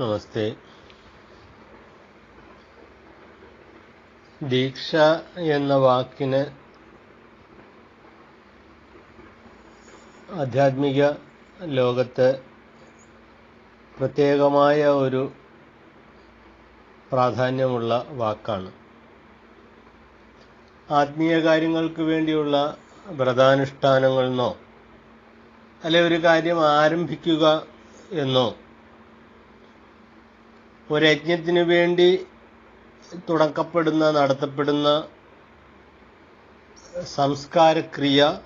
നമസ്തേ ദീക്ഷ എന്ന വാക്കിന് ആധ്യാത്മിക ലോകത്ത് പ്രത്യേകമായ ഒരു പ്രാധാന്യമുള്ള വാക്കാണ്. ആത്മീയ കാര്യങ്ങൾക്ക് വേണ്ടിയുള്ള വ്രതാനുഷ്ഠാനങ്ങളെന്നോ അല്ലെ ഒരു കാര്യം ആരംഭിക്കുക എന്നോ ഒരു യജ്ഞത്തിന് വേണ്ടി തുടക്കപ്പെടുന്ന നടത്തപ്പെടുന്ന സംസ്കാരക്രിയ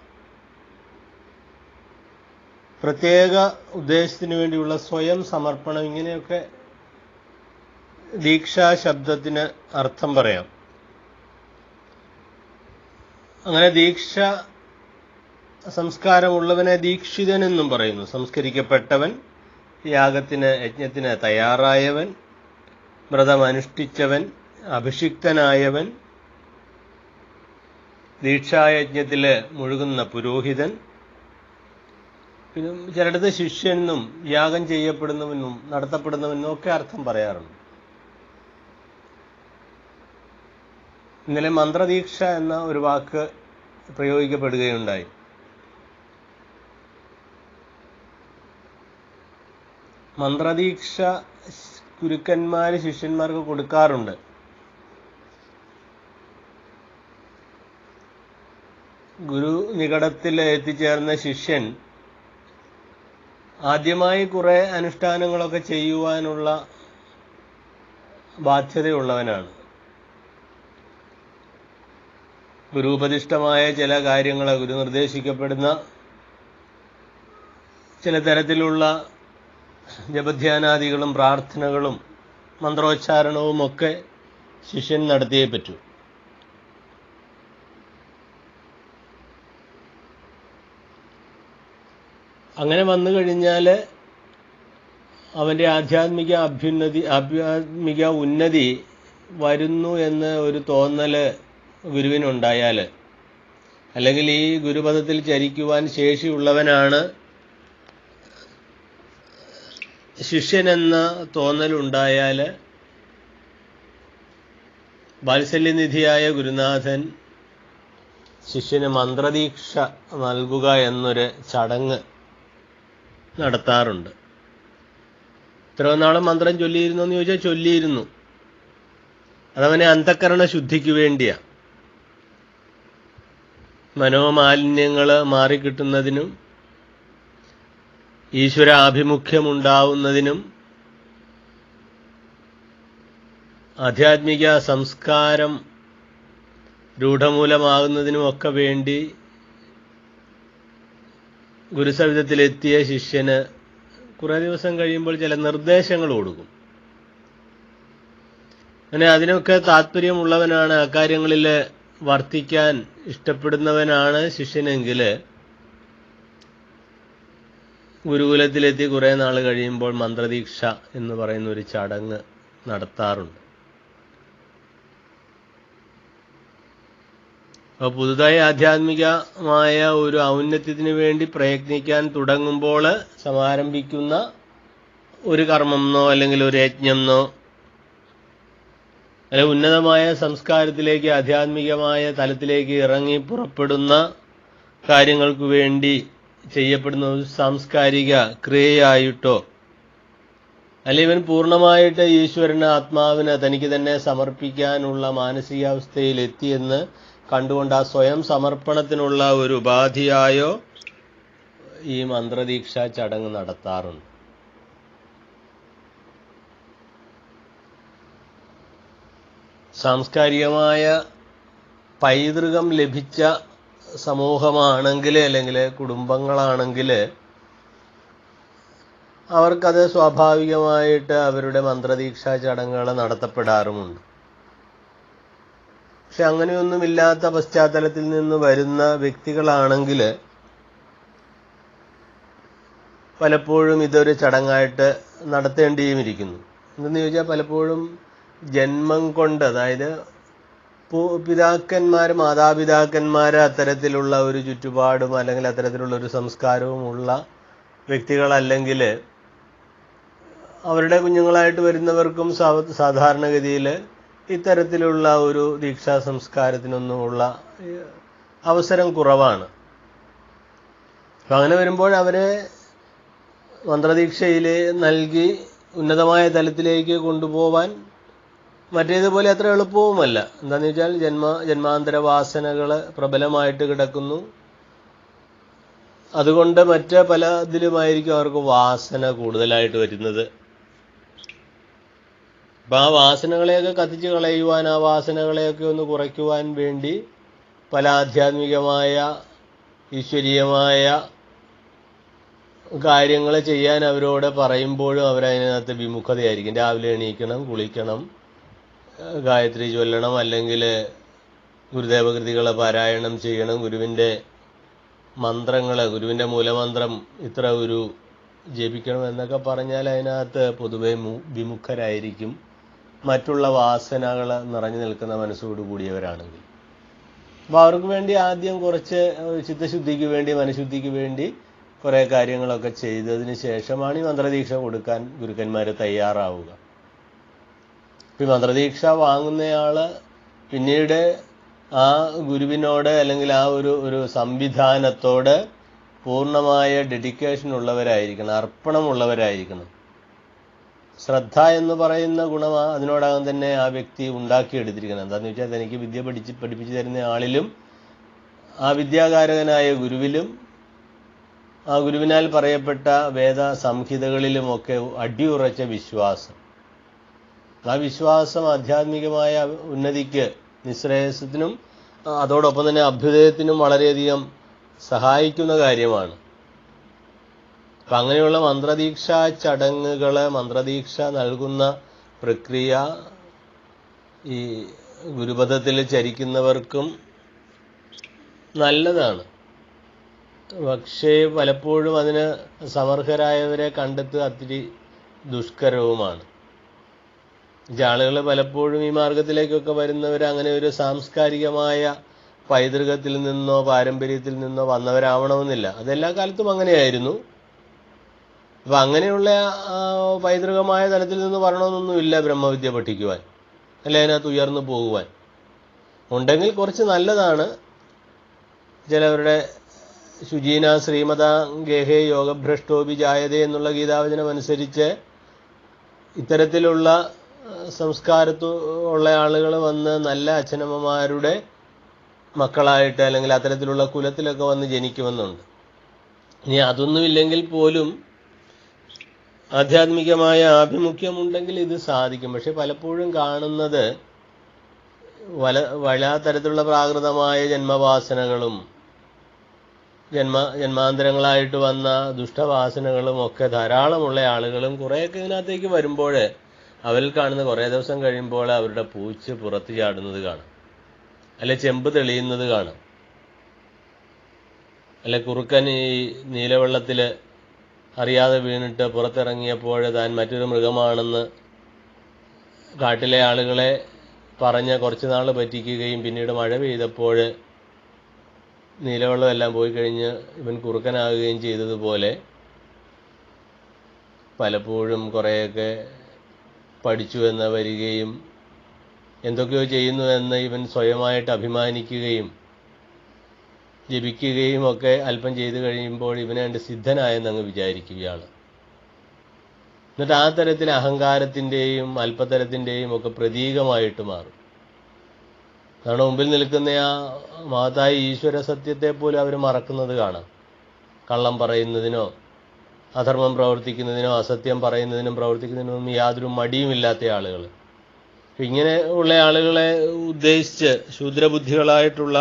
പ്രത്യേക ഉദ്ദേശത്തിന് വേണ്ടിയുള്ള സ്വയം സമർപ്പണം ഇങ്ങനെയൊക്കെ ദീക്ഷാ ശബ്ദത്തിന് അർത്ഥം പറയാം. അങ്ങനെ ദീക്ഷ സംസ്കാരമുള്ളവനെ ദീക്ഷിതൻ എന്നും പറയുന്നു. സംസ്കരിക്കപ്പെട്ടവൻ യാഗത്തിന് യജ്ഞത്തിന് തയ്യാറായവൻ വ്രതമനുഷ്ഠിച്ചവൻ അഭിഷിക്തനായവൻ ദീക്ഷായജ്ഞത്തിൽ മുഴുകുന്ന പുരോഹിതൻ പിന്നെ ചിലടത്ത് ശിഷ്യനെന്നും യാഗം ചെയ്യപ്പെടുന്നവനും നടത്തപ്പെടുന്നവനും ഒക്കെ അർത്ഥം പറയാറുണ്ട്. ഇന്നലെ മന്ത്രദീക്ഷ എന്ന ഒരു വാക്ക് പ്രയോഗിക്കപ്പെടുകയുണ്ടായി. മന്ത്രദീക്ഷ ഗുരുക്കന്മാർ ശിഷ്യന്മാർക്ക് കൊടുക്കാറുണ്ട്. ഗുരു നികടത്തിൽ എത്തിച്ചേർന്ന ശിഷ്യൻ ആദ്യമായി കുറെ അനുഷ്ഠാനങ്ങളൊക്കെ ചെയ്യുവാനുള്ള ബാധ്യതയുള്ളവനാണ്. ഗുരുപദിഷ്ടമായ ചില കാര്യങ്ങൾ ഗുരു നിർദ്ദേശിക്കപ്പെടുന്ന ചില തരത്തിലുള്ള ജപധ്യാനാദികളും പ്രാർത്ഥനകളും മന്ത്രോച്ചാരണവും ഒക്കെ ശിഷ്യൻ നടത്തിയേ പറ്റൂ. അങ്ങനെ വന്നു കഴിഞ്ഞാൽ അവന്റെ ആധ്യാത്മിക അഭ്യുന്നതി ആധ്യാത്മിക ഉന്നതി വരുന്നു എന്ന് ഒരു തോന്നൽ ഗുരുവിനുണ്ടായാൽ അല്ലെങ്കിൽ ഈ ഗുരുപദത്തിൽ ചരിക്കുവാൻ ശേഷിയുള്ളവനാണ് ശിഷ്യനെന്ന തോന്നലുണ്ടായാൽ വാത്സല്യനിധിയായ ഗുരുനാഥൻ ശിഷ്യന് മന്ത്രദീക്ഷ നൽകുക എന്നൊരു ചടങ്ങ് നടത്താറുണ്ട്. ഇത്ര നാളും മന്ത്രം ചൊല്ലിയിരുന്നു എന്ന് ചോദിച്ചാൽ ചൊല്ലിയിരുന്നു. അതവനെ അന്ധക്കരണ ശുദ്ധിക്ക് വേണ്ടിയാണ് മനോമാലിന്യങ്ങൾ മാറിക്കിട്ടുന്നതിനും ഈശ്വര ആഭിമുഖ്യമുണ്ടാവുന്നതിനും ആധ്യാത്മിക സംസ്കാരം രൂഢമൂലമാകുന്നതിനുമൊക്കെ വേണ്ടി ഗുരുസവിധത്തിലെത്തിയ ശിഷ്യന് കുറേ ദിവസം കഴിയുമ്പോൾ ചില നിർദ്ദേശങ്ങൾ കൊടുക്കും. അങ്ങനെ അതിനൊക്കെ താല്പര്യമുള്ളവനാണ് അക്കാര്യങ്ങളിൽ വർത്തിക്കാൻ ഇഷ്ടപ്പെടുന്നവനാണ് ശിഷ്യനെങ്കിൽ ഗുരുകുലത്തിലെത്തി കുറേ നാൾ കഴിയുമ്പോൾ മന്ത്രദീക്ഷ എന്ന് പറയുന്ന ഒരു ചടങ്ങ് നടത്താറുണ്ട്. അപ്പോൾ പുതുതായി ആധ്യാത്മികമായ ഒരു ഔന്നത്യത്തിന് വേണ്ടി പ്രയത്നിക്കാൻ തുടങ്ങുമ്പോൾ സമാരംഭിക്കുന്ന ഒരു കർമ്മമെന്നോ അല്ലെങ്കിൽ ഒരു യജ്ഞമെന്നോ അല്ലെ ഉന്നതമായ സംസ്കാരത്തിലേക്ക് ആധ്യാത്മികമായ തലത്തിലേക്ക് ഇറങ്ങി പുറപ്പെടുന്ന കാര്യങ്ങൾക്ക് വേണ്ടി ചെയ്യപ്പെടുന്ന ഒരു സാംസ്കാരിക ക്രിയയായിട്ടോ അല്ലെ ഇവൻ പൂർണമായിട്ട് ഈശ്വരന് ആത്മാവിന് തനിക്ക് തന്നെ സമർപ്പിക്കാനുള്ള മാനസികാവസ്ഥയിൽ എത്തിയെന്ന് കണ്ടുകൊണ്ട് ആ സ്വയം സമർപ്പണത്തിനുള്ള ഒരു ഉപാധിയായോ ഈ മന്ത്രദീക്ഷ ചടങ്ങ് നടത്താറുണ്ട്. സാംസ്കാരികമായ പൈതൃകം ലഭിച്ച സമൂഹമാണെങ്കിൽ അല്ലെങ്കിൽ കുടുംബങ്ങളാണെങ്കിൽ അവർക്കത് സ്വാഭാവികമായിട്ട് അവരുടെ മന്ത്രദീക്ഷാ ചടങ്ങുകൾ നടത്തപ്പെടാറുമുണ്ട്. പക്ഷെ അങ്ങനെയൊന്നുമില്ലാത്ത പശ്ചാത്തലത്തിൽ നിന്ന് വരുന്ന വ്യക്തികളാണെങ്കിൽ പലപ്പോഴും ഇതൊരു ചടങ്ങായിട്ട് നടത്തേണ്ടിയും ഇരിക്കുന്നു. എന്തെന്ന് ചോദിച്ചാൽ പലപ്പോഴും ജന്മം കൊണ്ട് അതായത് പിതാക്കന്മാർ മാതാപിതാക്കന്മാർ അത്തരത്തിലുള്ള ഒരു ചുറ്റുപാടും അല്ലെങ്കിൽ അത്തരത്തിലുള്ള ഒരു സംസ്കാരവും ഉള്ള വ്യക്തികളല്ലെങ്കിൽ അവരുടെ കുഞ്ഞുങ്ങളായിട്ട് വരുന്നവർക്കും സാധാരണഗതിയിൽ ഇത്തരത്തിലുള്ള ഒരു ദീക്ഷാ സംസ്കാരത്തിനൊന്നുമുള്ള അവസരം കുറവാണ്. അപ്പം അങ്ങനെ വരുമ്പോൾ അവരെ മന്ത്രദീക്ഷയിൽ നൽകി ഉന്നതമായ തലത്തിലേക്ക് കൊണ്ടുപോവാൻ മറ്റേതുപോലെ അത്ര എളുപ്പവുമല്ല. എന്താണെന്ന് വെച്ചാൽ ജന്മ ജന്മാന്തര വാസനകൾ പ്രബലമായിട്ട് കിടക്കുന്നു. അതുകൊണ്ട് മറ്റ് പല ഇതിലുമായിരിക്കും അവർക്ക് വാസന കൂടുതലായിട്ട് വരുന്നത്. അപ്പം ആ വാസനകളെയൊക്കെ കത്തിച്ച് കളയുവാൻ ആ വാസനകളെയൊക്കെ ഒന്ന് കുറയ്ക്കുവാൻ വേണ്ടി പല ആധ്യാത്മികമായ ഈശ്വരീയമായ കാര്യങ്ങൾ ചെയ്യാൻ അവരോട് പറയുമ്പോഴും അവരതിനകത്ത് വിമുഖതയായിരിക്കും. രാവിലെ എണീക്കണം കുളിക്കണം ഗായത്രി ചൊല്ലണം അല്ലെങ്കിൽ ഗുരുദേവ ഗുരുദേവകൃതികളെ പാരായണം ചെയ്യണം. ഗുരുവിന്റെ മന്ത്രങ്ങൾ ഗുരുവിന്റെ മൂലമന്ത്രം ഇത്ര ഒരു ജപിക്കണം എന്നൊക്കെ പറഞ്ഞാൽ അതിനകത്ത് പൊതുവെ വിമുഖരായിരിക്കും. മറ്റുള്ള വാസനകൾ നിറഞ്ഞു നിൽക്കുന്ന മനസ്സോട് കൂടിയവരാണെങ്കിൽ. അപ്പോൾ അവർക്ക് വേണ്ടി ആദ്യം കുറച്ച് ചിത്തശുദ്ധിക്ക് വേണ്ടി മനഃശുദ്ധിക്ക് വേണ്ടി കുറേ കാര്യങ്ങളൊക്കെ ചെയ്തതിന് ശേഷമാണ് ഈ മന്ത്രദീക്ഷ കൊടുക്കാൻ ഗുരുക്കന്മാർ തയ്യാറാവുക. ഈ മന്ത്രദീക്ഷ വാങ്ങുന്നയാൾ പിന്നീട് ആ ഗുരുവിനോട് അല്ലെങ്കിൽ ആ ഒരു ഒരു സംവിധാനത്തോട് പൂർണമായ ഡെഡിക്കേഷൻ ഉള്ളവരായിരിക്കണം അർപ്പണമുള്ളവരായിരിക്കണം. ശ്രദ്ധ എന്ന് പറയുന്ന ഗുണമാ അതിനോടകം തന്നെ ആ വ്യക്തി ഉണ്ടാക്കിയെടുത്തിരിക്കണം എന്താണെന്ന് വെച്ചാൽ തനിക്ക് വിദ്യ പഠിച്ച് പഠിപ്പിച്ചു തരുന്ന ആളിലും ആ വിദ്യാകാരകനായ ഗുരുവിലും ആ ഗുരുവിനാൽ പറയപ്പെട്ട വേദ സംഹിതകളിലുമൊക്കെ അടിയുറച്ച വിശ്വാസം. ആ വിശ്വാസം ആധ്യാത്മികമായ ഉന്നതിക്ക് നിശ്രേയസത്തിനും അതോടൊപ്പം തന്നെ അഭ്യുദയത്തിനും വളരെയധികം സഹായിക്കുന്ന കാര്യമാണ്. അപ്പം അങ്ങനെയുള്ള മന്ത്രദീക്ഷ ചടങ്ങുകൾ മന്ത്രദീക്ഷ നൽകുന്ന പ്രക്രിയ ഈ ഗുരുപഥത്തിൽ ചരിക്കുന്നവർക്കും നല്ലതാണ്. പക്ഷേ പലപ്പോഴും അതിന് സമർഹരായവരെ കണ്ടെത്തുക അത്തിരി ദുഷ്കരവുമാണ്. ആളുകൾ പലപ്പോഴും ഈ മാർഗത്തിലേക്കൊക്കെ വരുന്നവർ അങ്ങനെ ഒരു സാംസ്കാരികമായ പൈതൃകത്തിൽ നിന്നോ പാരമ്പര്യത്തിൽ നിന്നോ വന്നവരാവണമെന്നില്ല. അതെല്ലാ കാലത്തും അങ്ങനെയായിരുന്നു. അപ്പം അങ്ങനെയുള്ള പൈതൃകമായ തലത്തിൽ നിന്ന് വരണമെന്നൊന്നുമില്ല ബ്രഹ്മവിദ്യ പഠിക്കുവാൻ. അല്ലെ അതിനകത്ത് ഉയർന്നു പോകുവാൻ. ഉണ്ടെങ്കിൽ കുറച്ച് നല്ലതാണ്. ചിലവരുടെ ശുചീന ശ്രീമത ഗേഹേ യോഗഭ്രഷ്ടോപി ജായതേ എന്നുള്ള ഗീതാവചനം അനുസരിച്ച് ഇത്തരത്തിലുള്ള സംസ്കാരത്തു ഉള്ള ആളുകൾ വന്ന് നല്ല അച്ഛനമ്മമാരുടെ മക്കളായിട്ട് അല്ലെങ്കിൽ അത്തരത്തിലുള്ള കുലത്തിലൊക്കെ വന്ന് ജനിക്കുമെന്നുണ്ട്. ഇനി അതൊന്നുമില്ലെങ്കിൽ പോലും ആധ്യാത്മികമായ ആഭിമുഖ്യമുണ്ടെങ്കിൽ ഇത് സാധിക്കും. പക്ഷെ പലപ്പോഴും കാണുന്നത് വല വലാത്തരത്തിലുള്ള പ്രാകൃതമായ ജന്മവാസനകളും ജന്മ ജന്മാന്തരങ്ങളായിട്ട് വന്ന ദുഷ്ടവാസനകളും ഒക്കെ ധാരാളമുള്ള ആളുകളും കുറേയൊക്കെ ഇതിനകത്തേക്ക് വരുമ്പോൾ അവരിൽ കാണുന്ന കുറേ ദിവസം കഴിയുമ്പോൾ അവരുടെ പൂച്ച് പുറത്ത് ചാടുന്നത് കാണാം. അല്ലെ ചെമ്പ് തെളിയുന്നത് കാണാം. അല്ലെ കുറുക്കൻ ഈ നീലവെള്ളത്തിൽ അറിയാതെ വീണിട്ട് പുറത്തിറങ്ങിയപ്പോൾ താൻ മറ്റൊരു മൃഗമാണെന്ന് കാട്ടിലെ ആളുകളെ പറഞ്ഞ് കുറച്ച് നാൾ പറ്റിക്കുകയും പിന്നീട് മഴ പെയ്തപ്പോൾ നീലവെള്ളമെല്ലാം പോയി കഴിഞ്ഞ് ഇവൻ കുറുക്കനാകുകയും ചെയ്തതുപോലെ പലപ്പോഴും കുറേയൊക്കെ പഠിച്ചു എന്ന് വരികയും എന്തൊക്കെയോ ചെയ്യുന്നു എന്ന് ഇവൻ സ്വയമായിട്ട് അഭിമാനിക്കുകയും ജപിക്കുകയും ഒക്കെ അല്പം ചെയ്തു കഴിയുമ്പോൾ ഇവനെ കണ്ട് സിദ്ധനായെന്ന് അങ്ങ് വിചാരിക്കുകയാണ്. എന്നിട്ട് ആ തരത്തിൽ അഹങ്കാരത്തിന്റെയും അല്പതരത്തിന്റെയും ഒക്കെ പ്രതീകമായിട്ട് മാറും. കാരണം മുമ്പിൽ നിൽക്കുന്ന ആ മഹത്തായ ഈശ്വര സത്യത്തെ പോലും അവർ മറക്കുന്നത് കാണാം. കള്ളം പറയുന്നതിനോ അധർമ്മം പ്രവർത്തിക്കുന്നതിനോ അസത്യം പറയുന്നതിനും പ്രവർത്തിക്കുന്നതിനും യാതൊരു മടിയുമില്ലാത്ത ആളുകൾ. ഇങ്ങനെ ഉള്ള ആളുകളെ ഉദ്ദേശിച്ച് ശൂദ്രബുദ്ധികളായിട്ടുള്ള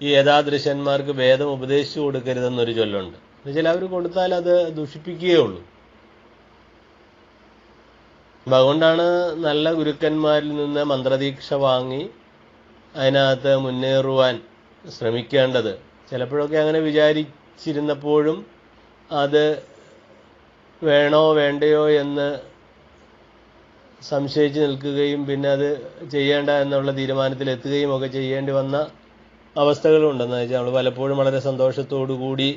ഈ യഥാദൃശന്മാർക്ക് വേദം ഉപദേശിച്ചു കൊടുക്കരുതെന്നൊരു ചൊല്ലുണ്ട്. എന്നുവെച്ചാൽ അവർ കൊടുത്താൽ അത് ദുഷിപ്പിക്കുകയേ ഉള്ളൂ അതുകൊണ്ടാണ് നല്ല ഗുരുക്കന്മാരിൽ നിന്ന് മന്ത്രദീക്ഷ വാങ്ങി അതിനകത്ത് മുന്നേറുവാൻ ശ്രമിക്കേണ്ടത്. ചിലപ്പോഴൊക്കെ അങ്ങനെ വിചാരിച്ചിരുന്നപ്പോഴും അത് വേണോ വേണ്ടയോ എന്ന് സംശയിച്ച് നിൽക്കുകയും പിന്നെ അത് ചെയ്യേണ്ട എന്നുള്ള തീരുമാനത്തിൽ എത്തുകയും ഒക്കെ ചെയ്യേണ്ടി വന്ന അവസ്ഥകളുണ്ടെന്ന് വെച്ചാൽ നമ്മൾ പലപ്പോഴും വളരെ കൂടി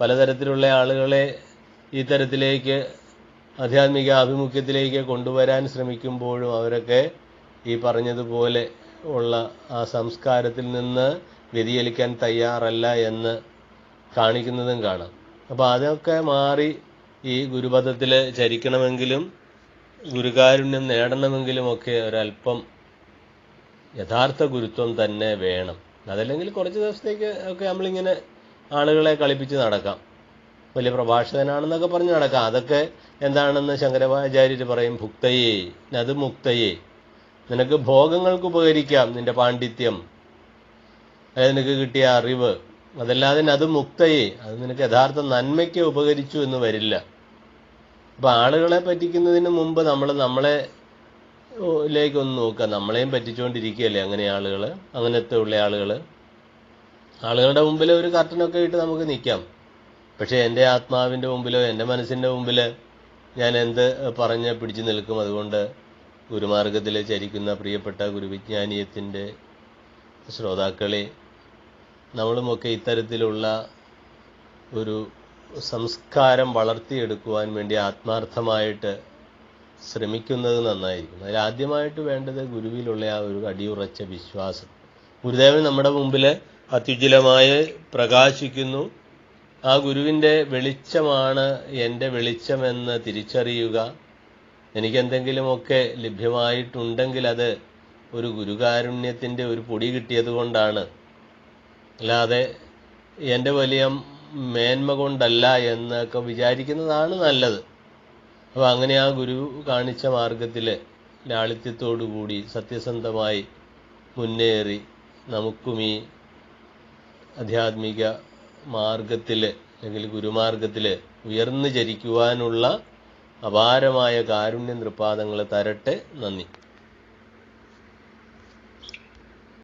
പലതരത്തിലുള്ള ആളുകളെ ഈ തരത്തിലേക്ക് ആധ്യാത്മിക ആഭിമുഖ്യത്തിലേക്ക് കൊണ്ടുവരാൻ ശ്രമിക്കുമ്പോഴും അവരൊക്കെ ഈ പറഞ്ഞതുപോലെ ഉള്ള ആ സംസ്കാരത്തിൽ നിന്ന് വ്യതിചലിക്കാൻ തയ്യാറല്ല എന്ന് കാണിക്കുന്നതും കാണാം. അപ്പോൾ അതൊക്കെ മാറി ഈ ഗുരുപഥത്തിൽ ചരിക്കണമെങ്കിലും ഗുരുകാരുണ്യം നേടണമെങ്കിലും ഒക്കെ ഒരല്പം യഥാർത്ഥ ഗുരുത്വം തന്നെ വേണം. അതല്ലെങ്കിൽ കുറച്ച് ദിവസത്തേക്ക് ഒക്കെ നമ്മളിങ്ങനെ ആളുകളെ കളിപ്പിച്ച് നടക്കാം. വലിയ പ്രഭാഷകനാണെന്നൊക്കെ പറഞ്ഞ് നടക്കാം. അതൊക്കെ എന്താണെന്ന് ശങ്കരാചാര്യർ പറയും ഭുക്തയെ അത് മുക്തയെ നിനക്ക് ഭോഗങ്ങൾക്ക് ഉപകരിക്കാം നിന്റെ പാണ്ഡിത്യം. അതായത് നിനക്ക് കിട്ടിയ അറിവ്. അതല്ലാതെ അത് മുക്തയെ അത് നിനക്ക് യഥാർത്ഥ നന്മയ്ക്ക് ഉപകരിച്ചു എന്ന് വരില്ല. അപ്പൊ ആളുകളെ പറ്റിക്കുന്നതിന് മുമ്പ് നമ്മൾ നമ്മളെ ലേക്കൊന്ന് നോക്കുക. നമ്മളെയും പറ്റിച്ചുകൊണ്ടിരിക്കുകയല്ലേ അങ്ങനെ ആളുകൾ അങ്ങനത്തെ ഉള്ള ആളുകൾ ആളുകളുടെ മുമ്പിൽ ഒരു കർട്ടനൊക്കെ ഇട്ട് നമുക്ക് നിൽക്കാം പക്ഷേ എന്റെ ആത്മാവിന്റെ മുമ്പിലോ എന്റെ മനസ്സിന്റെ മുമ്പിൽ ഞാൻ എന്ത് പറഞ്ഞ് പിടിച്ചു നിൽക്കും? അതുകൊണ്ട് ഗുരുമാർഗത്തിൽ ചരിക്കുന്ന പ്രിയപ്പെട്ട ഗുരുവിജ്ഞാനീയത്തിന്റെ ശ്രോതാക്കളെ നമ്മളുമൊക്കെ ഇത്തരത്തിലുള്ള ഒരു സംസ്കാരം വളർത്തിയെടുക്കുവാൻ വേണ്ടി ആത്മാർത്ഥമായിട്ട് ശ്രമിക്കുന്നത് നന്നായിരിക്കും അതിൽ ആദ്യമായിട്ട് വേണ്ടത് ഗുരുവിലുള്ള ആ ഒരു അടിയുറച്ച വിശ്വാസം. ഗുരുദേവൻ നമ്മുടെ മുമ്പിൽ അത്യുജ്വലമായി പ്രകാശിക്കുന്നു. ആ ഗുരുവിന്റെ വെളിച്ചമാണ് എന്റെ വെളിച്ചമെന്ന് തിരിച്ചറിയുക. എനിക്കെന്തെങ്കിലുമൊക്കെ ലഭ്യമായിട്ടുണ്ടെങ്കിൽ അത് ഒരു ഗുരുകാരുണ്യത്തിന്റെ ഒരു പൊടി കിട്ടിയത് കൊണ്ടാണ് അല്ലാതെ എന്റെ വലിയ മേന്മ കൊണ്ടല്ല എന്നൊക്കെ വിചാരിക്കുന്നതാണ് നല്ലത്. അപ്പോൾ അങ്ങനെ ആ ഗുരു കാണിച്ച മാർഗത്തിൽ ലാളിത്യത്തോടുകൂടി സത്യസന്ധമായി മുന്നേറി നമുക്കും ഈ ആധ്യാത്മിക മാർഗത്തിൽ അല്ലെങ്കിൽ ഗുരുമാർഗത്തിൽ ഉയർന്നു ചരിക്കുവാനുള്ള അപാരമായ കാരുണ്യ നൃപാദങ്ങൾ തരട്ടെ. നന്ദി.